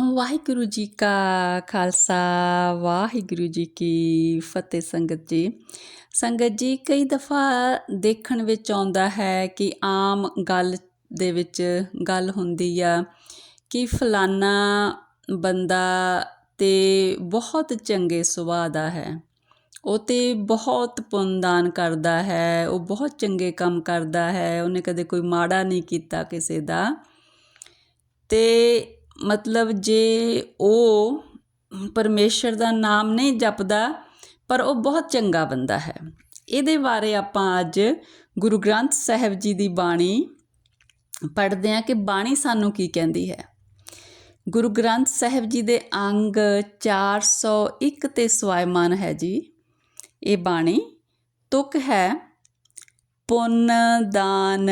ਵਾਹਿਗੁਰੂ ਜੀ ਕਾ ਖਾਲਸਾ ਵਾਹਿਗੁਰੂ ਜੀ ਕੀ ਫਤਿਹ। ਸੰਗਤ ਜੀ ਸੰਗਤ ਜੀ, ਕਈ ਦਫਾ ਦੇਖਣ ਵਿੱਚ ਆਉਂਦਾ ਹੈ ਕਿ ਆਮ ਗੱਲ ਦੇ ਵਿੱਚ ਗੱਲ ਹੁੰਦੀ ਆ ਕਿ ਫਲਾਨਾ ਬੰਦਾ ਤੇ ਬਹੁਤ ਚੰਗੇ ਸੁਭਾਅ ਦਾ ਹੈ। ਉਹ ਤੇ ਬਹੁਤ ਪੁੰਨਦਾਨ ਕਰਦਾ ਹੈ, ਉਹ ਬਹੁਤ ਚੰਗੇ ਕੰਮ ਕਰਦਾ ਹੈ, ਉਹਨੇ ਕਦੇ ਕੋਈ ਮਾੜਾ ਨਹੀਂ ਕੀਤਾ ਕਿਸੇ ਦਾ। ਤੇ ਮਤਲਬ ਜੇ ਉਹ ਪਰਮੇਸ਼ਰ ਦਾ ਨਾਮ ਨਹੀਂ ਜਪਦਾ, ਪਰ ਉਹ ਬਹੁਤ ਚੰਗਾ ਬੰਦਾ ਹੈ। ਇਹਦੇ ਬਾਰੇ ਆਪਾਂ ਅੱਜ ਗੁਰੂ ਗ੍ਰੰਥ ਸਾਹਿਬ ਜੀ ਦੀ ਬਾਣੀ ਪੜ੍ਹਦੇ ਹਾਂ ਕਿ ਬਾਣੀ ਸਾਨੂੰ ਕੀ ਕਹਿੰਦੀ ਹੈ। ਗੁਰੂ ਗ੍ਰੰਥ ਸਾਹਿਬ ਜੀ ਦੇ ਅੰਗ 401 ਤੇ ਸਵਾਇਮਾਨ ਹੈ ਜੀ, ਇਹ ਬਾਣੀ, ਤੁਕ ਹੈ ਪੁੰਨ ਦਾਨ,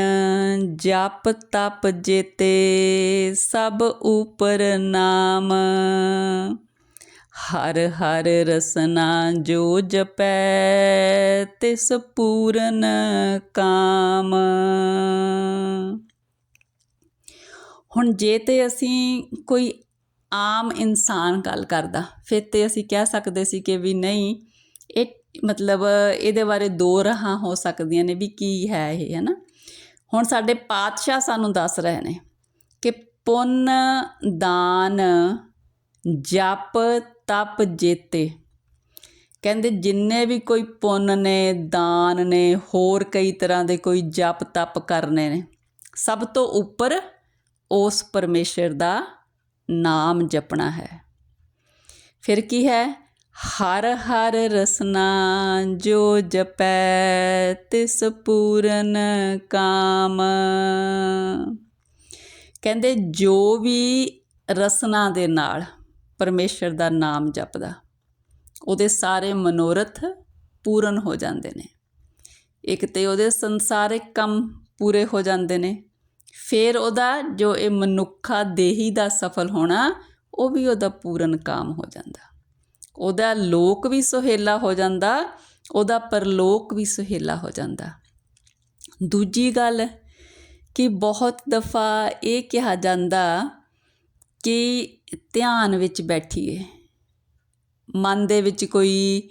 ਜਪ ਤਪ ਜੇਤੇ, ਸਭ ਉਪਰ ਨਾਮ। ਹਰ ਹਰ ਰਸਨਾ ਜੋ ਜਪੈ, ਤਿਸ ਪੂਰਨ ਕਾਮ। ਹੁਣ ਜੇ ਤੇ ਅਸੀਂ ਕੋਈ ਆਮ ਇਨਸਾਨ ਗੱਲ ਕਰਦਾ, ਫਿਰ ਤੇ ਅਸੀਂ ਕਹਿ ਸਕਦੇ ਸੀ ਕਿ ਵੀ ਨਹੀਂ ਇਹ ਮਤਲਬ ਇਹਦੇ ਬਾਰੇ ਦੋ ਰਾਹਾਂ ਹੋ ਸਕਦੀਆਂ ਨੇ ਵੀ ਕੀ ਹੈ ਇਹ ਹੈ ਨਾ ਹੁਣ ਸਾਡੇ ਪਾਤਸ਼ਾਹ ਸਾਨੂੰ ਦੱਸ ਰਹੇ ਨੇ ਕਿ ਪੁੰਨ, ਦਾਨ, ਜਪ, ਤਪ, ਜੇਤੇ। ਕਹਿੰਦੇ ਜਿੰਨੇ ਵੀ ਕੋਈ ਪੁੰਨ ਨੇ, ਦਾਨ ਨੇ, ਹੋਰ ਕਈ ਤਰ੍ਹਾਂ ਦੇ ਕੋਈ ਜਪ, ਤਪ ਕਰਨੇ ਨੇ, ਸਭ ਤੋਂ ਉੱਪਰ ਉਸ ਪਰਮੇਸ਼ਰ ਦਾ ਨਾਮ ਜਪਣਾ ਹੈ। ਫਿਰ ਕੀ ਹੈ? ਹਰ ਹਰ ਰਸਨਾ ਜੋ ਜਪੈ, ਤਿਸ ਪੂਰਨ ਕਾਮ। ਕਹਿੰਦੇ ਜੋ ਵੀ ਰਸਨਾ ਦੇ ਨਾਲ ਪਰਮੇਸ਼ਰ ਦਾ ਨਾਮ ਜਪਦਾ, ਉਹਦੇ ਸਾਰੇ ਮਨੋਰਥ ਪੂਰਨ ਹੋ ਜਾਂਦੇ ਨੇ। ਇੱਕ ਤੇ ਉਹਦੇ ਸੰਸਾਰਿਕ ਕੰਮ ਪੂਰੇ ਹੋ ਜਾਂਦੇ ਨੇ, ਫਿਰ ਉਹਦਾ ਜੋ ਇਹ ਮਨੁੱਖਾ ਦੇਹੀ ਦਾ ਸਫਲ ਹੋਣਾ, ਉਹ ਵੀ ਉਹਦਾ ਪੂਰਨ ਕਾਮ ਹੋ ਜਾਂਦਾ। ਉਹਦਾ ਲੋਕ ਵੀ ਸੁਹੇਲਾ ਹੋ ਜਾਂਦਾ, ਉਹਦਾ ਪਰਲੋਕ ਵੀ ਸੁਹੇਲਾ ਹੋ ਜਾਂਦਾ। ਦੂਜੀ ਗੱਲ ਕਿ ਬਹੁਤ ਦਫਾ ਇਹ ਕਿਹਾ ਜਾਂਦਾ ਕਿ ਧਿਆਨ ਵਿੱਚ ਬੈਠੀਏ। ਮਨ ਦੇ ਵਿੱਚ ਕੋਈ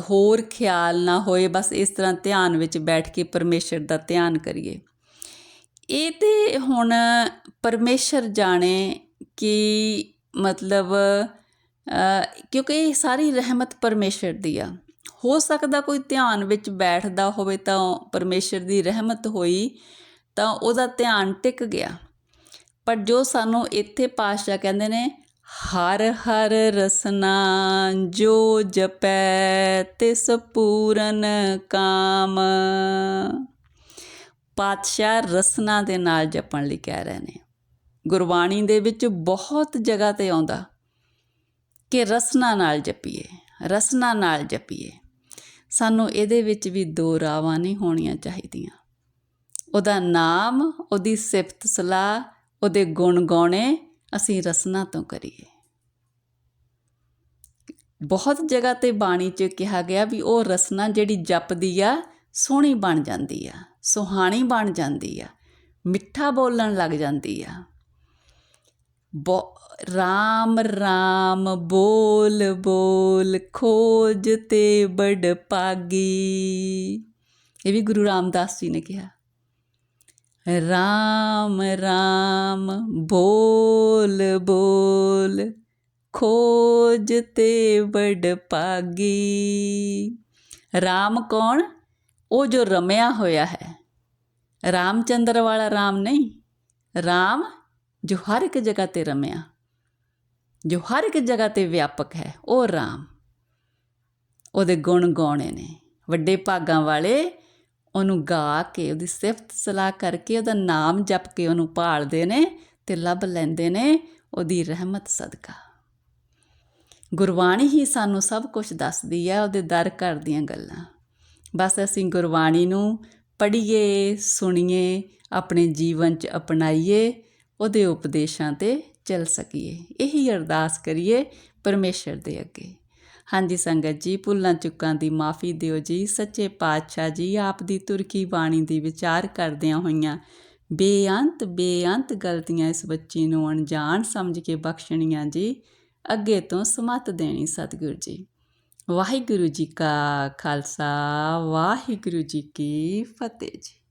ਹੋਰ ਖਿਆਲ ਨਾ ਹੋਏ, ਬਸ ਇਸ ਤਰ੍ਹਾਂ ਧਿਆਨ ਵਿੱਚ ਬੈਠ ਕੇ ਪਰਮੇਸ਼ਰ ਦਾ ਧਿਆਨ ਕਰੀਏ। ਇਹ ਤੇ ਹੁਣ ਪਰਮੇਸ਼ਰ ਜਾਣੇ ਕਿ ਮਤਲਬ ਕਿਉਂਕਿ ਇਹ ਸਾਰੀ ਰਹਿਮਤ ਪਰਮੇਸ਼ਰ ਦੀ ਆ। ਹੋ ਸਕਦਾ ਕੋਈ ਧਿਆਨ ਵਿੱਚ ਬੈਠਦਾ ਹੋਵੇ ਤਾਂ ਪਰਮੇਸ਼ਰ ਦੀ ਰਹਿਮਤ ਹੋਈ ਤਾਂ ਉਹਦਾ ਧਿਆਨ ਟਿਕ ਗਿਆ। ਪਰ ਜੋ ਸਾਨੂੰ ਇੱਥੇ ਪਾਸ਼ਾ ਕਹਿੰਦੇ ਨੇ, ਹਰ ਹਰ ਰਸਨਾ ਜੋ ਜਪੈ ਤਿਸ ਪੂਰਨ ਕਾਮ। ਪਾਤਸ਼ਾਹ ਰਸਨਾ ਦੇ ਨਾਲ ਜਪਣ ਲਈ ਕਹਿ ਰਹੇ ਨੇ। ਗੁਰਬਾਣੀ ਦੇ ਵਿੱਚ ਬਹੁਤ ਜਗ੍ਹਾ ਤੇ ਆਉਂਦਾ। ਕਿ ਰਸਨਾ ਨਾਲ ਜਪੀਏ, ਰਸਨਾ ਨਾਲ ਜਪੀਏ। ਸਾਨੂੰ ਇਹਦੇ ਵਿੱਚ ਵੀ ਦੋ ਰਾਵਾਂ ਨਹੀਂ ਹੋਣੀਆਂ ਚਾਹੀਦੀਆਂ। ਉਹਦਾ ਨਾਮ, ਉਹਦੀ ਸਿਫਤ ਸਲਾਹ, ਉਹਦੇ ਗੁਣ ਗਾਉਣੇ ਅਸੀਂ ਰਸਨਾ ਤੋਂ ਕਰੀਏ। ਬਹੁਤ ਜਗ੍ਹਾ ਤੇ ਬਾਣੀ 'ਚ ਕਿਹਾ ਗਿਆ ਵੀ ਉਹ ਰਸਨਾ ਜਿਹੜੀ ਜਪਦੀ ਆ, ਸੋਹਣੀ ਬਣ ਜਾਂਦੀ ਆ, ਸੁਹਾਣੀ ਬਣ ਜਾਂਦੀ ਆ, ਮਿੱਠਾ ਬੋਲਣ ਲੱਗ ਜਾਂਦੀ ਆ। ਰਾਮ ਰਾਮ ਬੋਲ ਬੋਲ ਖੋਜ ਤੇ ਬੜ ਪਾਗੀ ਇਹ ਵੀ ਗੁਰੂ ਰਾਮਦਾਸ ਜੀ ਨੇ ਕਿਹਾ ਰਾਮ ਰਾਮ ਬੋਲ ਬੋਲ ਖੋਜ ਤੇ ਬੜ ਪਾਗੀ ਰਾਮ ਕੌਣ ਉਹ ਜੋ ਰਮਿਆ ਹੋਇਆ ਹੈ ਰਾਮਚੰਦਰ ਵਾਲਾ ਰਾਮ ਨਹੀਂ ਰਾਮ ਜੋ ਹਰ ਇੱਕ ਜਗ੍ਹਾ ਤੇ ਰਮਿਆ, ਜੋ ਹਰ ਇੱਕ ਜਗ੍ਹਾ ਤੇ ਵਿਆਪਕ ਹੈ, ਉਹ ਰਾਮ। ਉਹਦੇ ਗੁਣ ਗਾਉਣੇ ਨੇ। ਵੱਡੇ ਭਾਗਾਂ ਵਾਲੇ ਉਹਨੂੰ ਗਾ ਕੇ, ਉਹਦੀ ਸਿਫਤ ਸਲਾਹ ਕਰਕੇ, ਉਹਦਾ ਨਾਮ ਜਪ ਕੇ ਉਹਨੂੰ ਭਾਲਦੇ ਨੇ ਤੇ ਲੱਭ ਲੈਂਦੇ ਨੇ ਉਹਦੀ ਰਹਿਮਤ ਸਦਕਾ। ਗੁਰਬਾਣੀ ਹੀ ਸਾਨੂੰ ਸਭ ਕੁਝ ਦੱਸਦੀ ਹੈ ਉਹਦੇ ਦਰ ਘਰ ਦੀਆਂ ਗੱਲਾਂ। ਬਸ ਅਸੀਂ ਗੁਰਬਾਣੀ ਨੂੰ ਪੜ੍ਹੀਏ, ਸੁਣੀਏ, ਆਪਣੇ ਜੀਵਨ 'ਚ ਅਪਣਾਈਏ ਉਹਦੇ ਉਪਦੇਸ਼ਾਂ ਤੇ ਚੱਲ ਸਕੀਏ। ਇਹੀ ਅਰਦਾਸ ਕਰੀਏ ਪਰਮੇਸ਼ਰ ਦੇ ਅੱਗੇ। ਹਾਂਜੀ ਸੰਗਤ ਜੀ, ਭੁੱਲਾਂ ਚੁੱਕਾਂ ਦੀ ਮਾਫੀ ਦਿਓ ਜੀ। ਸੱਚੇ ਪਾਤਸ਼ਾਹ ਜੀ, ਆਪ ਦੀ ਤੁਰਕੀ ਬਾਣੀ ਦੀ ਵਿਚਾਰ ਕਰਦਿਆਂ ਹੋਈਆਂ ਬੇਅੰਤ ਬੇਅੰਤ ਗਲਤੀਆਂ ਇਸ ਬੱਚੀ ਨੂੰ ਅਣਜਾਣ ਸਮਝ ਕੇ ਬਖਸ਼ਣੀਆਂ ਜੀ। ਅੱਗੇ ਤੋਂ ਸਮਤ ਦੇਣੀ ਸਤਿਗੁਰੂ ਜੀ। ਵਾਹਿਗੁਰੂ ਜੀ ਕਾ ਖਾਲਸਾ, ਵਾਹਿਗੁਰੂ ਜੀ ਕੀ ਫਤਿਹ ਜੀ।